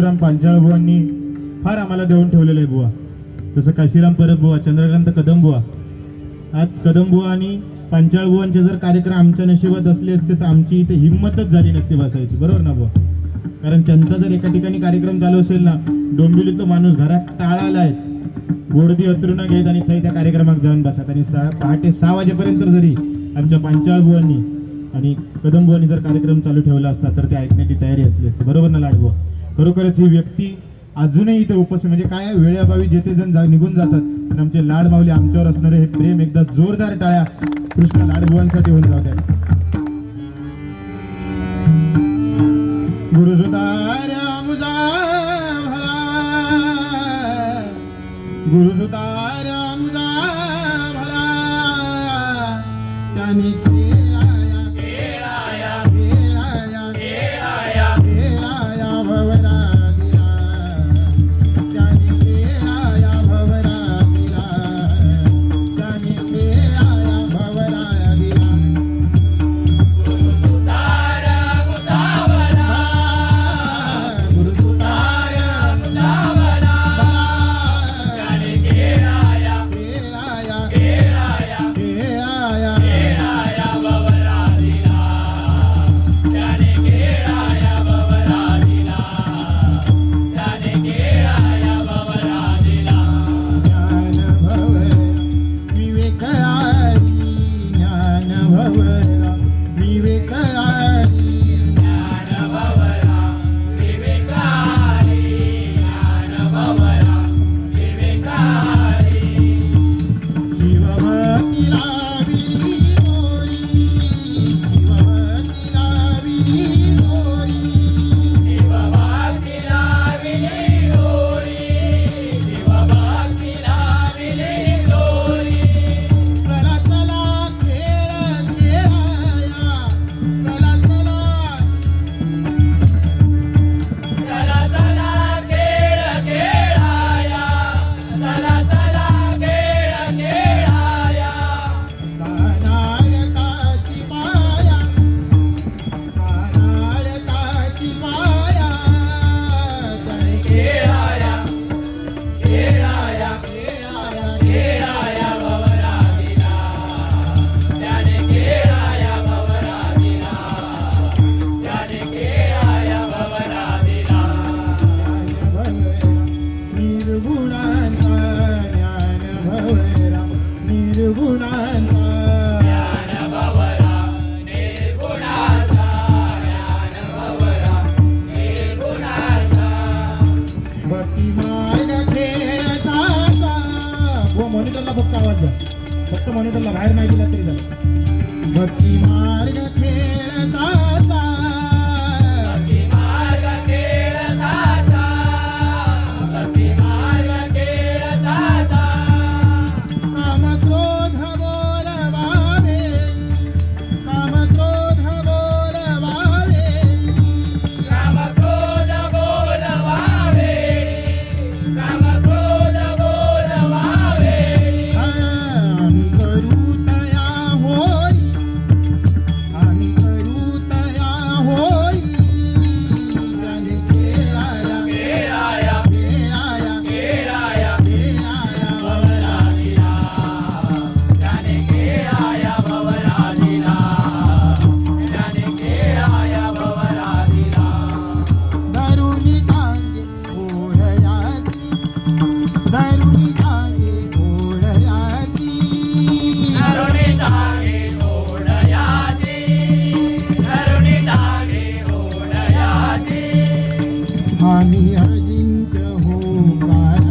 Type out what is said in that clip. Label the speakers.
Speaker 1: काशीराम पांचाळ बुवांनी फार आम्हाला देऊन ठेवलेलं आहे बुवा. जसं काशीराम परब बुवा चंद्रकांत कदम बुवा. आज कदम बुवा आणि पांचाळ बुवांचे जर कार्यक्रम आमच्या नशिबात असले असते तर आमची इथे हिंमतच झाली नसती बसायची. बरोबर ना बुवा? कारण त्यांचा जर एका ठिकाणी कार्यक्रम चालू असेल ना डोंबिवलीतला माणूस घरात टाळाला आहे. गोडदी अत्रुना घेत आणि थंय त्या कार्यक्रमात जाऊन बसत. आणि सहा पहाटे सहा वाजेपर्यंत जरी आमच्या पांचाळ बुवांनी आणि कदम बुवांनी जर कार्यक्रम चालू ठेवला असता तर ते ऐकण्याची तयारी असली असते. बरोबर ना लाडबुवा खरोखरच ही व्यक्ती अजूनही इथे उपस्थित म्हणजे काय वेळ्याभावी जेथे जण जा निघून जातात पण आमचे लाड माऊली आमच्यावर असणारे हे प्रेम एकदा जोरदार टाळ्या कृष्ण लाडभुवांसाठी होऊन जाऊ द्या. गुरुसुतार्या मुजा भला. गुरुसुतार्या भला. त्याने मॉनिटरला बाहेर नाही दिला तरी झालं. भक्ती मार्ग खेळाचा आम्ही अजिंक्य हो काय